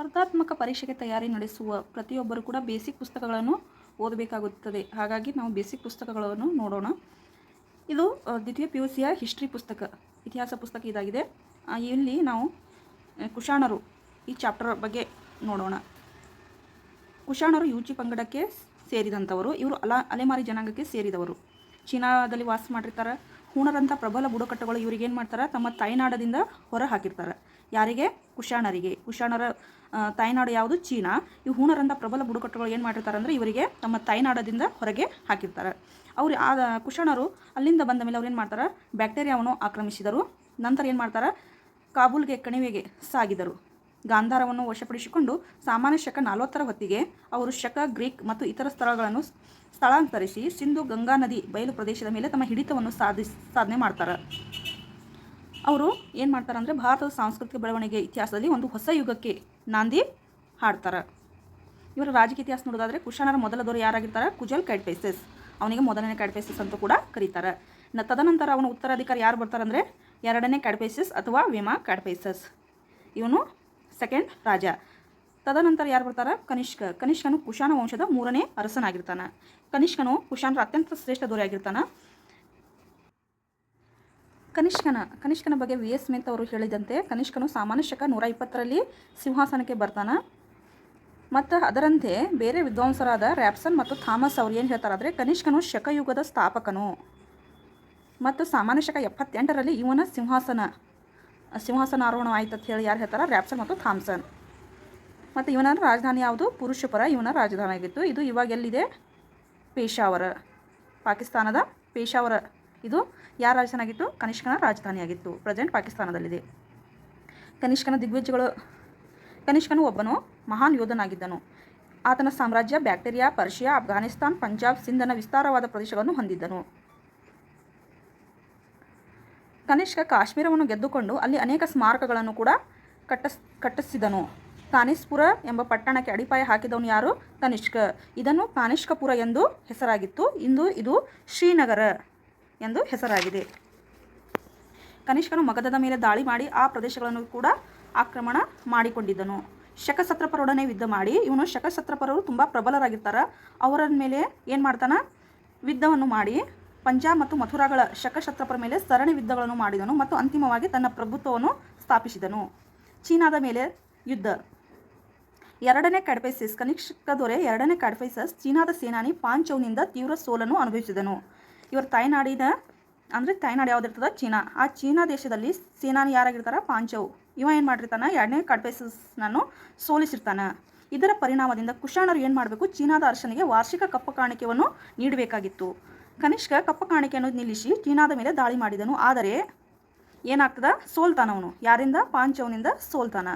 ಸ್ಪರ್ಧಾತ್ಮಕ ಪರೀಕ್ಷೆಗೆ ತಯಾರಿ ನಡೆಸುವ ಪ್ರತಿಯೊಬ್ಬರು ಕೂಡ ಬೇಸಿಕ್ ಪುಸ್ತಕಗಳನ್ನು ಓದಬೇಕಾಗುತ್ತದೆ. ಹಾಗಾಗಿ ನಾವು ಬೇಸಿಕ್ ಪುಸ್ತಕಗಳನ್ನು ನೋಡೋಣ. ಇದು ದ್ವಿತೀಯ ಪಿ ಯು ಸಿಯ ಹಿಸ್ಟ್ರಿ ಪುಸ್ತಕ, ಇತಿಹಾಸ ಪುಸ್ತಕ ಇದಾಗಿದೆ. ಇಲ್ಲಿ ನಾವು ಕುಶಾಣರು ಈ ಚಾಪ್ಟರ್ ಬಗ್ಗೆ ನೋಡೋಣ. ಕುಶಾಣರು ಯೂಚಿ ಪಂಗಡಕ್ಕೆ ಸೇರಿದಂಥವರು. ಇವರು ಅಲ, ಅಲೆಮಾರಿ ಜನಾಂಗಕ್ಕೆ ಸೇರಿದವರು. ಚೀನಾದಲ್ಲಿ ವಾಸ ಮಾಡಿರ್ತಾರೆ. ಹೂಣರಂಥ ಪ್ರಬಲ ಬುಡಕಟ್ಟುಗಳು ಇವ್ರಿಗೆ ಏನು ಮಾಡ್ತಾರೆ? ತಮ್ಮ ತಾಯ್ನಾಡದಿಂದ ಹೊರ ಹಾಕಿರ್ತಾರೆ. ಯಾರಿಗೆ? ಕುಶಾಣರಿಗೆ. ಕುಶಾಣರ ತಾಯ್ನಾಡು ಯಾವುದು? ಚೀನಾ. ಈ ಹೂಣರಂಥ ಪ್ರಬಲ ಬುಡಕಟ್ಟುಗಳು ಏನು ಮಾಡಿರ್ತಾರೆ ಅಂದರೆ ಇವರಿಗೆ ತಮ್ಮ ತಾಯ್ನಾಡದಿಂದ ಹೊರಗೆ ಹಾಕಿರ್ತಾರೆ. ಅವ್ರು, ಆ, ಕುಶಾಣರು ಅಲ್ಲಿಂದ ಬಂದ ಮೇಲೆ ಅವ್ರು ಏನು ಮಾಡ್ತಾರೆ? ಬ್ಯಾಕ್ಟೀರಿಯಾವನ್ನು ಆಕ್ರಮಿಸಿದರು. ನಂತರ ಏನು ಮಾಡ್ತಾರೆ? ಕಾಬೂಲ್ಗೆ, ಕಣಿವೆಗೆ ಸಾಗಿದರು. ಗಾಂಧಾರವನ್ನು ವಶಪಡಿಸಿಕೊಂಡು ಸಾಮಾನ್ಯ ಶಕ ನಲವತ್ತರ ಹೊತ್ತಿಗೆ ಅವರು ಶಕ, ಗ್ರೀಕ್ ಮತ್ತು ಇತರ ಸ್ಥಳಗಳನ್ನು ಸ್ಥಳಾಂತರಿಸಿ ಸಿಂಧು ಗಂಗಾ ನದಿ ಬಯಲು ಪ್ರದೇಶದ ಮೇಲೆ ತಮ್ಮ ಹಿಡಿತವನ್ನು ಸಾಧಿಸ್, ಸಾಧನೆ ಮಾಡ್ತಾರೆ. ಅವರು ಏನು ಮಾಡ್ತಾರೆ ಅಂದರೆ ಭಾರತದ ಸಾಂಸ್ಕೃತಿಕ ಬೆಳವಣಿಗೆ ಇತಿಹಾಸದಲ್ಲಿ ಒಂದು ಹೊಸ ಯುಗಕ್ಕೆ ನಾಂದಿ ಹಾಡ್ತಾರೆ. ಇವರ ರಾಜಕೀಯ ಇತಿಹಾಸ ನೋಡೋದಾದರೆ ಕುಶಾನರ ಮೊದಲ ದೊರೆ ಯಾರಾಗಿರ್ತಾರೆ? ಕುಜಲ್ ಕ್ಯಾಡ್ಪೇಸಸ್ ಅವನಿಗೆ ಮೊದಲನೇ ಕ್ಯಾಡ್ಪೇಸಸ್ ಅಂತ ಕೂಡ ಕರೀತಾರೆ. ನ ತದನಂತರ ಅವನ ಉತ್ತರಾಧಿಕಾರಿ ಯಾರು ಬರ್ತಾರೆ ಅಂದರೆ ಎರಡನೇ ಕ್ಯಾಡ್ಪೇಸಸ್ ಅಥವಾ ವಿಮಾ ಕ್ಯಾಡ್ಪೇಸಸ್ ಇವನು ಸೆಕೆಂಡ್ ರಾಜ. ತದನಂತರ ಯಾರು ಬರ್ತಾರೆ? ಕನಿಷ್ಕ, ಕನಿಷ್ಕನು ಕುಶಾನ ವಂಶದ ಮೂರನೇ ಅರಸನಾಗಿರ್ತಾನೆ. ಕನಿಷ್ಕನು ಕುಶಾನರ ಅತ್ಯಂತ ಶ್ರೇಷ್ಠ ದೊರೆ ಆಗಿರ್ತಾನೆ. ಕನಿಷ್ಕನ ಕನಿಷ್ಕನ ಬಗ್ಗೆ ವಿ. ಎಸ್. ಮೇತ್ ಅವರು ಹೇಳಿದಂತೆ ಕನಿಷ್ಕನು ಸಾಮಾನ್ಯ ಶಕ ನೂರ ಇಪ್ಪತ್ತರಲ್ಲಿ ಸಿಂಹಾಸನಕ್ಕೆ ಬರ್ತಾನೆ. ಮತ್ತು ಅದರಂತೆ ಬೇರೆ ವಿದ್ವಾಂಸರಾದ ರ್ಯಾಪ್ಸನ್ ಮತ್ತು ಥಾಮಸ್ ಅವ್ರು ಏನು ಹೇಳ್ತಾರಾದರೆ ಕನಿಷ್ಕನು ಶಕಯುಗದ ಸ್ಥಾಪಕನು. ಮತ್ತು ಸಾಮಾನ್ಯ ಶಕ ಎಪ್ಪತ್ತೆಂಟರಲ್ಲಿ ಇವನ ಸಿಂಹಾಸನ ಸಿಂಹಾಸನ ಆರೋಹಣ ಆಯ್ತು ಅಂತ ಹೇಳಿ ಯಾರು ಹೇಳ್ತಾರೆ? ರ್ಯಾಪ್ಸನ್ ಮತ್ತು ಥಾಮ್ಸನ್. ಮತ್ತು ಇವನ ರಾಜಧಾನಿ ಯಾವುದು? ಪುರುಷಪುರ. ಇವನ ರಾಜಧಾನಿ ಆಗಿತ್ತು. ಇದು ಇವಾಗ ಎಲ್ಲಿದೆ? ಪೇಶಾವರ ಪಾಕಿಸ್ತಾನದ ಪೇಶಾವರ ಇದು ಯಾರ ರಾಜಧಾನಿ ಆಗಿತ್ತು ಕನಿಷ್ಕನ ರಾಜಧಾನಿಯಾಗಿತ್ತು. ಪ್ರೆಸೆಂಟ್ ಪಾಕಿಸ್ತಾನದಲ್ಲಿದೆ. ಕನಿಷ್ಕನ ದಿಗ್ವಿಜಯಗಳು, ಕನಿಷ್ಕನು ಒಬ್ಬನು ಮಹಾನ್ ಯೋಧನಾಗಿದ್ದನು. ಆತನ ಸಾಮ್ರಾಜ್ಯ ಬ್ಯಾಕ್ಟೀರಿಯಾ, ಪರ್ಷಿಯಾ, ಅಫ್ಘಾನಿಸ್ತಾನ್, ಪಂಜಾಬ್, ಸಿಂಧನ ವಿಸ್ತಾರವಾದ ಪ್ರದೇಶಗಳನ್ನು ಹೊಂದಿದ್ದನು. ಕನಿಷ್ಕ ಕಾಶ್ಮೀರವನ್ನು ಗೆದ್ದುಕೊಂಡು ಅಲ್ಲಿ ಅನೇಕ ಸ್ಮಾರಕಗಳನ್ನು ಕೂಡ ಕಟ್ಟಿಸ್, ಕಟ್ಟಿಸಿದನು. ಕಾನಿಸ್ಪುರ ಎಂಬ ಪಟ್ಟಣಕ್ಕೆ ಅಡಿಪಾಯ ಹಾಕಿದವನು ಯಾರು? ಕನಿಷ್ಕ ಇದನ್ನು ಕಾನಿಷ್ಕಪುರ ಎಂದು ಹೆಸರಾಗಿತ್ತು. ಇಂದು ಇದು ಶ್ರೀನಗರ ಎಂದು ಹೆಸರಾಗಿದೆ. ಕನಿಷ್ಕನು ಮಗಧದ ಮೇಲೆ ದಾಳಿ ಮಾಡಿ ಆ ಪ್ರದೇಶಗಳನ್ನು ಕೂಡ ಆಕ್ರಮಣ ಮಾಡಿಕೊಂಡಿದ್ದನು. ಶಕಸತ್ರಪರೊಡನೆ ಯುದ್ಧ ಮಾಡಿ. ಇವನು ಶಕಸತ್ರಪರರು ತುಂಬ ಪ್ರಬಲರಾಗಿರ್ತಾರೆ. ಅವರ ಮೇಲೆ ಏನು ಮಾಡ್ತಾನೆ? ಯುದ್ಧವನ್ನು ಮಾಡಿ. ಪಂಜಾಬ್ ಮತ್ತು ಮಥುರಾಗಳ ಶಕಶತ್ರಪರ ಮೇಲೆ ಸರಣಿ ಯುದ್ಧಗಳನ್ನು ಮಾಡಿದನು ಮತ್ತು ಅಂತಿಮವಾಗಿ ತನ್ನ ಪ್ರಭುತ್ವವನ್ನು ಸ್ಥಾಪಿಸಿದನು. ಚೀನಾದ ಮೇಲೆ ಯುದ್ಧ. ಎರಡನೇ ಕಡ್ಪೈಸಸ್ ಕನಿಷ್ಕ ದೊರೆ ಎರಡನೇ ಕಡ್ಪೈಸಸ್ ಚೀನಾದ ಸೇನಾನಿ ಪಾಂಚೌನಿಂದ ತೀವ್ರ ಸೋಲನ್ನು ಅನುಭವಿಸಿದನು. ಇವರ ತಾಯ್ನಾಡಿನ, ಅಂದರೆ ತಾಯ್ನಾಡು ಯಾವುದಿರ್ತದ? ಚೀನಾ. ಆ ಚೀನಾ ದೇಶದಲ್ಲಿ ಸೇನಾನಿ ಯಾರಾಗಿರ್ತಾರ? ಪಾಂಚೌ ಇವ ಏನು ಮಾಡಿರ್ತಾನೆ? ಎರಡನೇ ಕ್ಯಾಡ್ಫೈಸಸ್ನನ್ನು ಸೋಲಿಸಿರ್ತಾನೆ. ಇದರ ಪರಿಣಾಮದಿಂದ ಕುಶಾಣರು ಏನು ಮಾಡಬೇಕು? ಚೀನಾದ ಅರ್ಶನಿಗೆ ವಾರ್ಷಿಕ ಕಪ್ಪ ಕಾಣಿಕೆಯನ್ನು ನೀಡಬೇಕಾಗಿತ್ತು. ಕನಿಷ್ಕ ಕಪ್ಪ ಕಾಣಿಕೆಯನ್ನು ನಿಲ್ಲಿಸಿ ಚೀನಾದ ಮೇಲೆ ದಾಳಿ ಮಾಡಿದನು. ಆದರೆ ಏನಾಗ್ತದ? ಸೋಲ್ತಾನವನು. ಯಾರಿಂದ? ಪಾಂಚವನಿಂದ ಸೋಲ್ತಾನ.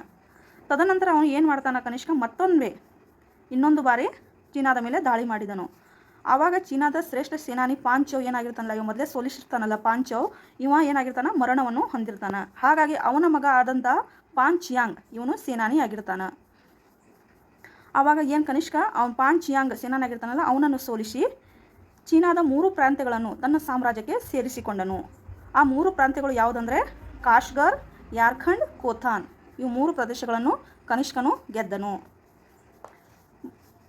ತದನಂತರ ಅವನು ಏನು ಮಾಡ್ತಾನೆ ಕನಿಷ್ಕ ಮತ್ತೊಂದೇ ಇನ್ನೊಂದು ಬಾರಿ ಚೀನಾದ ಮೇಲೆ ದಾಳಿ ಮಾಡಿದನು. ಆವಾಗ ಚೀನಾದ ಶ್ರೇಷ್ಠ ಸೇನಾನಿ ಪಾಂಚೌ ಏನಾಗಿರ್ತಾನಲ್ಲ, ಇವ ಮೊದಲೇ ಸೋಲಿಸಿರ್ತಾನಲ್ಲ ಪಾಂಚೌ, ಇವ ಏನಾಗಿರ್ತಾನ ಮರಣವನ್ನು ಹೊಂದಿರ್ತಾನೆ. ಹಾಗಾಗಿ ಅವನ ಮಗ ಆದಂಥ ಪಾಂಚಿಯಾಂಗ್ ಇವನು ಸೇನಾನಿ ಆಗಿರ್ತಾನೆ. ಆವಾಗ ಏನು ಕನಿಷ್ಕ ಅವನು ಪಾನ್ ಚಿಯಾಂಗ್ ಸೇನಾನಿ ಅವನನ್ನು ಸೋಲಿಸಿ ಚೀನಾದ ಮೂರು ಪ್ರಾಂತ್ಯಗಳನ್ನು ತನ್ನ ಸಾಮ್ರಾಜ್ಯಕ್ಕೆ ಸೇರಿಸಿಕೊಂಡನು. ಆ ಮೂರು ಪ್ರಾಂತ್ಯಗಳು ಯಾವುದಂದರೆ, ಕಾಶ್ಗರ್, ಯಾರ್ಖಂಡ್, ಕೋಥಾನ್. ಇವು ಮೂರು ಪ್ರದೇಶಗಳನ್ನು ಕನಿಷ್ಕನು ಗೆದ್ದನು.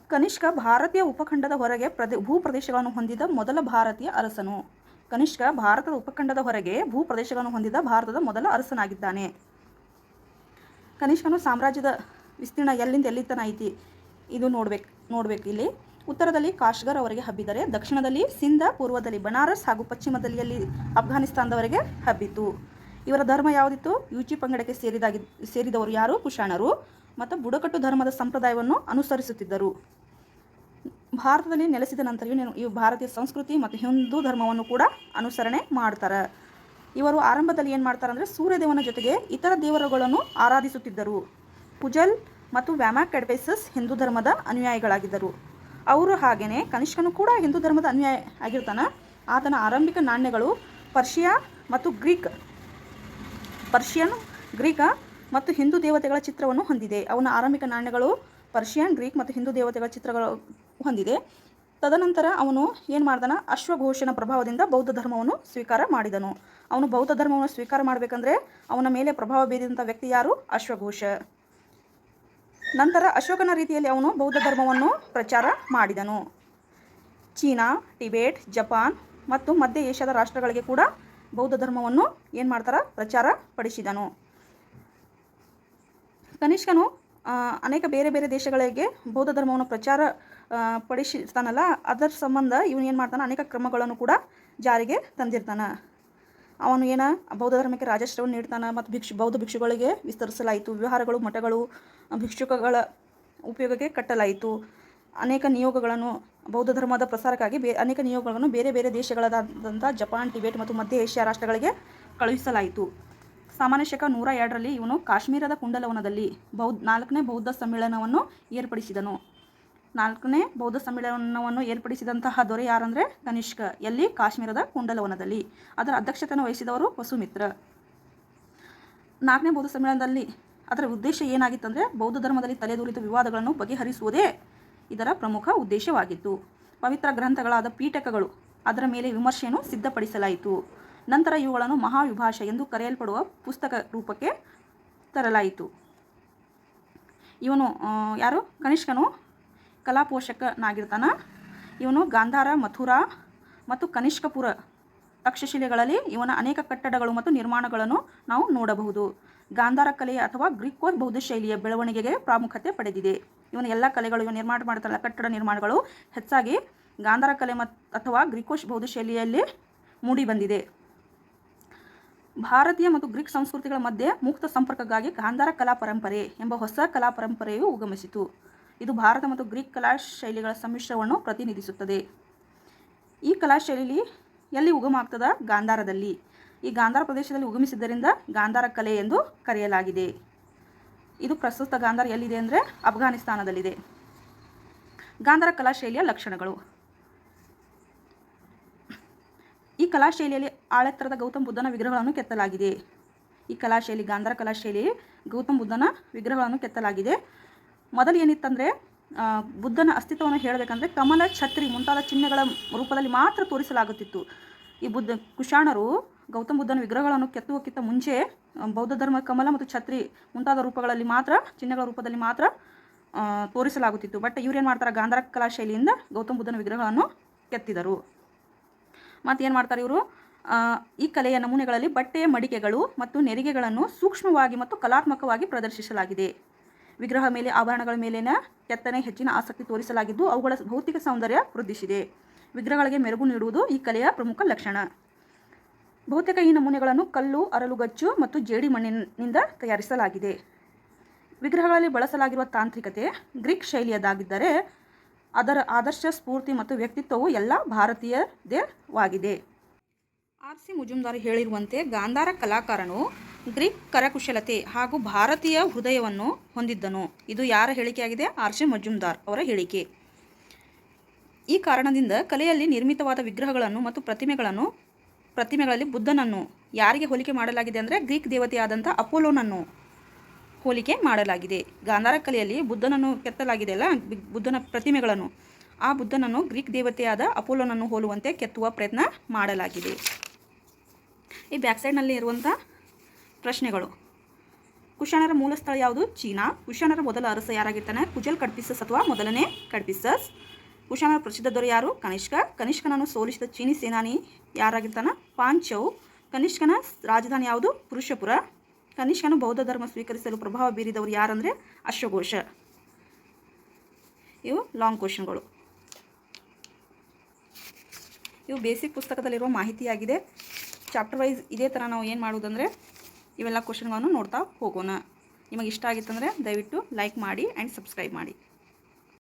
ಕನಿಷ್ಕ ಭಾರತೀಯ ಉಪಖಂಡದ ಹೊರಗೆ ಪ್ರದೇ ಭೂ ಪ್ರದೇಶಗಳನ್ನು ಹೊಂದಿದ ಮೊದಲ ಭಾರತೀಯ ಅರಸನು. ಕನಿಷ್ಕ ಭಾರತದ ಉಪಖಂಡದ ಹೊರಗೆ ಭೂ ಪ್ರದೇಶಗಳನ್ನು ಹೊಂದಿದ ಭಾರತದ ಮೊದಲ ಅರಸನಾಗಿದ್ದಾನೆ. ಕನಿಷ್ಕನು ಸಾಮ್ರಾಜ್ಯದ ವಿಸ್ತೀರ್ಣ ಎಲ್ಲಿಂದ ಎಲ್ಲಿ ಐತಿ ಇದು ನೋಡ್ಬೇಕು ನೋಡ್ಬೇಕು ಇಲ್ಲಿ. ಉತ್ತರದಲ್ಲಿ ಕಾಶ್ಗರ್ ಅವರಿಗೆ ಹಬ್ಬಿದರೆ, ದಕ್ಷಿಣದಲ್ಲಿ ಸಿಂಧ, ಪೂರ್ವದಲ್ಲಿ ಬನಾರಸ್ ಹಾಗೂ ಪಶ್ಚಿಮದಲ್ಲಿ ಅಫ್ಘಾನಿಸ್ತಾನದವರೆಗೆ ಹಬ್ಬಿತು. ಇವರ ಧರ್ಮ ಯಾವುದಿತ್ತು? ಯುಚಿ ಪಂಗಡಕ್ಕೆ ಸೇರಿದಾಗಿ, ಸೇರಿದವರು ಯಾರು? ಕುಶಾಣರು ಮತ್ತು ಬುಡಕಟ್ಟು ಧರ್ಮದ ಸಂಪ್ರದಾಯವನ್ನು ಅನುಸರಿಸುತ್ತಿದ್ದರು. ಭಾರತದಲ್ಲಿ ನೆಲೆಸಿದ ನಂತರ ಇವು ಭಾರತೀಯ ಸಂಸ್ಕೃತಿ ಮತ್ತು ಹಿಂದೂ ಧರ್ಮವನ್ನು ಕೂಡ ಅನುಸರಣೆ ಮಾಡ್ತಾರೆ. ಇವರು ಆರಂಭದಲ್ಲಿ ಏನು ಮಾಡ್ತಾರೆ ಅಂದರೆ ಸೂರ್ಯದೇವನ ಜೊತೆಗೆ ಇತರ ದೇವರುಗಳನ್ನು ಆರಾಧಿಸುತ್ತಿದ್ದರು. ಕುಜಲ್ ಮತ್ತು ವ್ಯಾಮ್ಯಾಕ್ ಅಡ್ವೈಸಸ್ ಹಿಂದೂ ಧರ್ಮದ ಅನುಯಾಯಿಗಳಾಗಿದ್ದರು. ಅವರು ಹಾಗೆಯೇ ಕನಿಷ್ಕನು ಕೂಡ ಹಿಂದೂ ಧರ್ಮದ ಅನುಯಾಯಿ ಆಗಿರ್ತಾನೆ. ಆತನ ಆರಂಭಿಕ ನಾಣ್ಯಗಳು ಪರ್ಷಿಯಾ ಮತ್ತು ಗ್ರೀಕ್ ಪರ್ಷಿಯನ್ ಗ್ರೀಕ ಮತ್ತು ಹಿಂದೂ ದೇವತೆಗಳ ಚಿತ್ರವನ್ನು ಹೊಂದಿದೆ. ಅವನ ಆರಂಭಿಕ ನಾಣ್ಯಗಳು ಪರ್ಷಿಯನ್, ಗ್ರೀಕ್ ಮತ್ತು ಹಿಂದೂ ದೇವತೆಗಳ ಚಿತ್ರಗಳು ಹೊಂದಿದೆ. ತದನಂತರ ಅವನು ಏನು ಮಾಡ್ದಾನ? ಅಶ್ವಘೋಷನ ಪ್ರಭಾವದಿಂದ ಬೌದ್ಧ ಧರ್ಮವನ್ನು ಸ್ವೀಕಾರ ಮಾಡಿದನು. ಅವನು ಬೌದ್ಧ ಧರ್ಮವನ್ನು ಸ್ವೀಕಾರ ಮಾಡಬೇಕಂದ್ರೆ ಅವನ ಮೇಲೆ ಪ್ರಭಾವ ಬೀರಿದಂಥ ವ್ಯಕ್ತಿ ಯಾರು? ಅಶ್ವಘೋಷ. ನಂತರ ಅಶೋಕನ ರೀತಿಯಲ್ಲಿ ಅವನು ಬೌದ್ಧ ಧರ್ಮವನ್ನು ಪ್ರಚಾರ ಮಾಡಿದನು. ಚೀನಾ, ಟಿಬೇಟ್, ಜಪಾನ್ ಮತ್ತು ಮಧ್ಯ ಏಷ್ಯಾದ ರಾಷ್ಟ್ರಗಳಿಗೆ ಕೂಡ ಬೌದ್ಧ ಧರ್ಮವನ್ನು ಏನು ಮಾಡ್ತಾರೆ? ಪ್ರಚಾರ ಪಡಿಸಿದನು. ಕನಿಷ್ಕನು ಅನೇಕ ಬೇರೆ ಬೇರೆ ದೇಶಗಳಿಗೆ ಬೌದ್ಧ ಧರ್ಮವನ್ನು ಪ್ರಚಾರ ಪಡಿಸಿರ್ತಾನಲ್ಲ, ಅದರ ಸಂಬಂಧ ಇವನು ಏನು ಮಾಡ್ತಾನೆ? ಅನೇಕ ಕ್ರಮಗಳನ್ನು ಕೂಡ ಜಾರಿಗೆ ತಂದಿರ್ತಾನೆ. ಅವನು ಏನ? ಬೌದ್ಧ ಧರ್ಮಕ್ಕೆ ರಾಜಶ್ರವನ್ನು ನೀಡ್ತಾನೆ ಮತ್ತು ಭಿಕ್ಷು, ಬೌದ್ಧ ಭಿಕ್ಷುಗಳಿಗೆ ವಿಸ್ತರಿಸಲಾಯಿತು. ವ್ಯವಹಾರಗಳು ಮಠಗಳು, ಭಿಕ್ಷುಕಗಳ ಉಪಯೋಗಕ್ಕೆ ಕಟ್ಟಲಾಯಿತು. ಅನೇಕ ನಿಯೋಗಗಳನ್ನು ಬೌದ್ಧ ಧರ್ಮದ ಪ್ರಸಾರಕ್ಕಾಗಿ ಬೇ ಅನೇಕ ನಿಯೋಗಗಳನ್ನು ಬೇರೆ ಬೇರೆ ದೇಶಗಳಾದಂಥ ಜಪಾನ್, ಟಿಬೇಟ್ ಮತ್ತು ಮಧ್ಯ ಏಷ್ಯಾ ರಾಷ್ಟ್ರಗಳಿಗೆ ಕಳುಹಿಸಲಾಯಿತು. ಸಾಮಾನ್ಯ ಶಕ ನೂರ ಎರಡರಲ್ಲಿ ಇವನು ಕಾಶ್ಮೀರದ ಕುಂಡಲವನದಲ್ಲಿ ಬೌದ್ಧ ನಾಲ್ಕನೇ ಬೌದ್ಧ ಸಮ್ಮೇಳನವನ್ನು ಏರ್ಪಡಿಸಿದನು. ನಾಲ್ಕನೇ ಬೌದ್ಧ ಸಮ್ಮೇಳನವನ್ನು ಏರ್ಪಡಿಸಿದಂತಹ ದೊರೆ ಯಾರಂದರೆ? ಕನಿಷ್ಕ. ಎಲ್ಲಿ? ಕಾಶ್ಮೀರದ ಕುಂಡಲವನದಲ್ಲಿ. ಅದರ ಅಧ್ಯಕ್ಷತೆಯನ್ನು ವಹಿಸಿದವರು ವಸುಮಿತ್ರ. ನಾಲ್ಕನೇ ಬೌದ್ಧ ಸಮ್ಮೇಳನದಲ್ಲಿ ಅದರ ಉದ್ದೇಶ ಏನಾಗಿತ್ತಂದರೆ, ಬೌದ್ಧ ಧರ್ಮದಲ್ಲಿ ತಲೆದೂರಿದ ವಿವಾದಗಳನ್ನು ಬಗೆಹರಿಸುವುದೇ ಇದರ ಪ್ರಮುಖ ಉದ್ದೇಶವಾಗಿತ್ತು. ಪವಿತ್ರ ಗ್ರಂಥಗಳಾದ ಪೀಠಕಗಳು ಅದರ ಮೇಲೆ ವಿಮರ್ಶೆಯನ್ನು ಸಿದ್ಧಪಡಿಸಲಾಯಿತು. ನಂತರ ಇವುಗಳನ್ನು ಮಹಾವಿಭಾಷೆ ಎಂದು ಕರೆಯಲ್ಪಡುವ ಪುಸ್ತಕ ರೂಪಕ್ಕೆ ತರಲಾಯಿತು. ಇವನು ಯಾರು? ಕನಿಷ್ಕನು ಕಲಾಪೋಷಕನಾಗಿರ್ತಾನ. ಇವನು ಗಾಂಧಾರ, ಮಥುರಾ ಮತ್ತು ಕನಿಷ್ಕಪುರ ತಕ್ಷಶಿಲೆಗಳಲ್ಲಿ ಇವನ ಅನೇಕ ಕಟ್ಟಡಗಳು ಮತ್ತು ನಿರ್ಮಾಣಗಳನ್ನು ನಾವು ನೋಡಬಹುದು. ಗಾಂಧಾರ ಕಲೆ ಅಥವಾ ಗ್ರೀಕೋ ಬೌದ್ಧ ಶೈಲಿಯ ಬೆಳವಣಿಗೆಗೆ ಪ್ರಾಮುಖ್ಯತೆ ಪಡೆದಿದೆ. ಇವನ ಎಲ್ಲ ಕಲೆಗಳು ಇವನು ನಿರ್ಮಾಣ ಮಾಡ್ತಾರಲ್ಲ, ಕಟ್ಟಡ ನಿರ್ಮಾಣಗಳು ಹೆಚ್ಚಾಗಿ ಗಾಂಧಾರ ಕಲೆ ಮತ್ತು ಅಥವಾ ಗ್ರೀಕೋಶ್ ಬೌದ್ಧ ಶೈಲಿಯಲ್ಲಿ ಮೂಡಿ ಬಂದಿದೆ. ಭಾರತೀಯ ಮತ್ತು ಗ್ರೀಕ್ ಸಂಸ್ಕೃತಿಗಳ ಮಧ್ಯೆ ಮುಕ್ತ ಸಂಪರ್ಕಕ್ಕಾಗಿ ಗಾಂಧಾರ ಕಲಾ ಪರಂಪರೆ ಎಂಬ ಹೊಸ ಕಲಾ ಪರಂಪರೆಯು ಉಗಮಿಸಿತು. ಇದು ಭಾರತ ಮತ್ತು ಗ್ರೀಕ್ ಕಲಾ ಶೈಲಿಗಳ ಸಮ್ಮಿಶ್ರವನ್ನು ಪ್ರತಿನಿಧಿಸುತ್ತದೆ. ಈ ಕಲಾ ಶೈಲಿ ಎಲ್ಲಿ ಉಗಮ ಆಗ್ತದ ಗಾಂಧಾರದಲ್ಲಿ. ಈ ಗಾಂಧಾರ ಪ್ರದೇಶದಲ್ಲಿ ಉಗಮಿಸಿದ್ದರಿಂದ ಗಾಂಧಾರ ಕಲೆ ಎಂದು ಕರೆಯಲಾಗಿದೆ. ಇದು ಪ್ರಸ್ತುತ ಗಾಂಧಾರ ಎಲ್ಲಿದೆ ಅಂದರೆ? ಅಫ್ಘಾನಿಸ್ತಾನದಲ್ಲಿದೆ. ಗಾಂಧಾರ ಕಲಾ ಶೈಲಿಯ ಲಕ್ಷಣಗಳು. ಈ ಕಲಾಶೈಲಿಯಲ್ಲಿ ಆಳೆತ್ತರದ ಗೌತಮ್ ಬುದ್ಧನ ವಿಗ್ರಹಗಳನ್ನು ಕೆತ್ತಲಾಗಿದೆ. ಈ ಕಲಾಶೈಲಿ, ಗಾಂಧಾರ ಕಲಾಶೈಲಿ ಗೌತಮ್ ಬುದ್ಧನ ವಿಗ್ರಹಗಳನ್ನು ಕೆತ್ತಲಾಗಿದೆ. ಮೊದಲು ಏನಿತ್ತಂದರೆ ಬುದ್ಧನ ಅಸ್ತಿತ್ವವನ್ನು ಹೇಳಬೇಕಂದ್ರೆ ಕಮಲ ಛತ್ರಿ ಮುಂತಾದ ಚಿಹ್ನೆಗಳ ರೂಪದಲ್ಲಿ ಮಾತ್ರ ತೋರಿಸಲಾಗುತ್ತಿತ್ತು. ಈ ಬುದ್ಧ, ಕುಶಾಣರು ಗೌತಮ ಬುದ್ಧನ ವಿಗ್ರಹಗಳನ್ನು ಕೆತ್ತುವಕ್ಕಿಂತ ಮುಂಚೆ ಬೌದ್ಧ ಧರ್ಮ ಕಮಲ ಮತ್ತು ಛತ್ರಿ ಮುಂತಾದ ರೂಪಗಳಲ್ಲಿ ಮಾತ್ರ, ಚಿಹ್ನೆಗಳ ರೂಪದಲ್ಲಿ ಮಾತ್ರ ತೋರಿಸಲಾಗುತ್ತಿತ್ತು. ಬಟ್ ಏನು ಮಾಡ್ತಾರೆ? ಗಾಂಧಾರ ಕಲಾಶೈಲಿಯಿಂದ ಗೌತಮ ಬುದ್ಧನ ವಿಗ್ರಹಗಳನ್ನು ಕೆತ್ತಿದರು. ಮತ್ತೇನು ಮಾಡ್ತಾರೆ ಇವರು? ಈ ಕಲೆಯ ನಮೂನೆಗಳಲ್ಲಿ ಬಟ್ಟೆಯ ಮಡಿಕೆಗಳು ಮತ್ತು ನೆರಿಗೆಗಳನ್ನು ಸೂಕ್ಷ್ಮವಾಗಿ ಮತ್ತು ಕಲಾತ್ಮಕವಾಗಿ ಪ್ರದರ್ಶಿಸಲಾಗಿದೆ. ವಿಗ್ರಹ ಮೇಲೆ ಆಭರಣಗಳ ಮೇಲಿನ ಕೆತ್ತನೆ ಹೆಚ್ಚಿನ ಆಸಕ್ತಿ ತೋರಿಸಲಾಗಿದ್ದು ಅವುಗಳ ಭೌತಿಕ ಸೌಂದರ್ಯ ವೃದ್ಧಿಸಿದೆ. ವಿಗ್ರಹಗಳಿಗೆ ಮೆರುಗು ನೀಡುವುದು ಈ ಕಲೆಯ ಪ್ರಮುಖ ಲಕ್ಷಣ. ಬಹುತೇಕ ಈ ನಮೂನೆಗಳನ್ನು ಕಲ್ಲು ಅರಲುಗಚ್ಚು ಮತ್ತು ಜೇಡಿ ಮಣ್ಣಿನಿಂದ ತಯಾರಿಸಲಾಗಿದೆ. ವಿಗ್ರಹಗಳಲ್ಲಿ ಬಳಸಲಾಗಿರುವ ತಾಂತ್ರಿಕತೆ ಗ್ರೀಕ್ ಶೈಲಿಯದಾಗಿದ್ದರೆ ಅದರ ಆದರ್ಶ, ಸ್ಫೂರ್ತಿ ಮತ್ತು ವ್ಯಕ್ತಿತ್ವವು ಎಲ್ಲ ಭಾರತೀಯದೇವಾಗಿದೆ ಆರ್ ಸಿ ಮುಜುಮ್ದಾರ್ ಹೇಳಿರುವಂತೆ ಗಾಂಧಾರ ಕಲಾಕಾರನು ಗ್ರೀಕ್ ಕರಕುಶಲತೆ ಹಾಗೂ ಭಾರತೀಯ ಹೃದಯವನ್ನು ಹೊಂದಿದ್ದನು. ಇದು ಯಾರ ಹೇಳಿಕೆಯಾಗಿದೆ? ಆರ್ ಸಿ ಮಜುಮ್ದಾರ್ ಅವರ ಹೇಳಿಕೆ. ಈ ಕಾರಣದಿಂದ ಕಲೆಯಲ್ಲಿ ನಿರ್ಮಿತವಾದ ವಿಗ್ರಹಗಳನ್ನು ಮತ್ತು ಪ್ರತಿಮೆಗಳನ್ನು, ಪ್ರತಿಮೆಗಳಲ್ಲಿ ಬುದ್ಧನನ್ನು ಯಾರಿಗೆ ಹೋಲಿಕೆ ಮಾಡಲಾಗಿದೆ ಅಂದರೆ ಗ್ರೀಕ್ ದೇವತೆಯಾದಂಥ ಅಪೋಲೋನನ್ನು ಹೋಲಿಕೆ ಮಾಡಲಾಗಿದೆ. ಗಾಂಧಾರ ಕಲೆಯಲ್ಲಿ ಬುದ್ಧನನ್ನು ಕೆತ್ತಲಾಗಿದೆ ಅಲ್ಲ? ಬುದ್ಧನ ಪ್ರತಿಮೆಗಳನ್ನು. ಆ ಬುದ್ಧನನ್ನು ಗ್ರೀಕ್ ದೇವತೆಯಾದ ಅಪೋಲೋನನ್ನು ಹೋಲುವಂತೆ ಕೆತ್ತುವ ಪ್ರಯತ್ನ ಮಾಡಲಾಗಿದೆ. ಈ ಬ್ಯಾಕ್ ಸೈಡ್ನಲ್ಲಿ ಇರುವಂಥ ಪ್ರಶ್ನೆಗಳು. ಕುಶಾಣರ ಮೂಲ ಸ್ಥಳ ಯಾವುದು? ಚೀನಾ. ಕುಶಾಣರ ಮೊದಲ ಅರಸ ಯಾರಾಗಿರ್ತಾನೆ? ಕುಜಲ್ ಕಡ್ಪಿಸಸ್ ಅಥವಾ ಮೊದಲನೇ ಕಡ್ಪಿಸಸ್ ಕುಶಾಣರ ಪ್ರಸಿದ್ಧ ದೊರೆ ಯಾರು? ಕನಿಷ್ಕ. ಕನಿಷ್ಕನನ್ನು ಸೋಲಿಸಿದ ಚೀನಿ ಸೇನಾನಿ ಯಾರಾಗಿರ್ತಾನೆ? ಪಾಂಚೌ. ಕನಿಷ್ಕನ ರಾಜಧಾನಿ ಯಾವುದು? ಪುರುಷಪುರ. ಕನಿಷ್ಕನು ಬೌದ್ಧ ಧರ್ಮ ಸ್ವೀಕರಿಸಲು ಪ್ರಭಾವ ಬೀರಿದವರು ಯಾರಂದರೆ? ಅಶ್ವಘೋಷ. ಇವು ಲಾಂಗ್ ಕ್ವಶನ್ಗಳು ಇವು ಬೇಸಿಕ್ ಪುಸ್ತಕದಲ್ಲಿರುವ ಮಾಹಿತಿಯಾಗಿದೆ. ಚಾಪ್ಟರ್ ವೈಸ್ ಇದೇ ಥರ ನಾವು ಏನು ಮಾಡೋದಂದರೆ ಇವೆಲ್ಲ ಕ್ವಶನ್ಗಳನ್ನು ನೋಡ್ತಾ ಹೋಗೋಣ. ನಿಮಗೆ ಇಷ್ಟ ಆಗಿತ್ತಂದರೆ ದಯವಿಟ್ಟು ಲೈಕ್ ಮಾಡಿ ಆ್ಯಂಡ್ ಸಬ್ಸ್ಕ್ರೈಬ್ ಮಾಡಿ.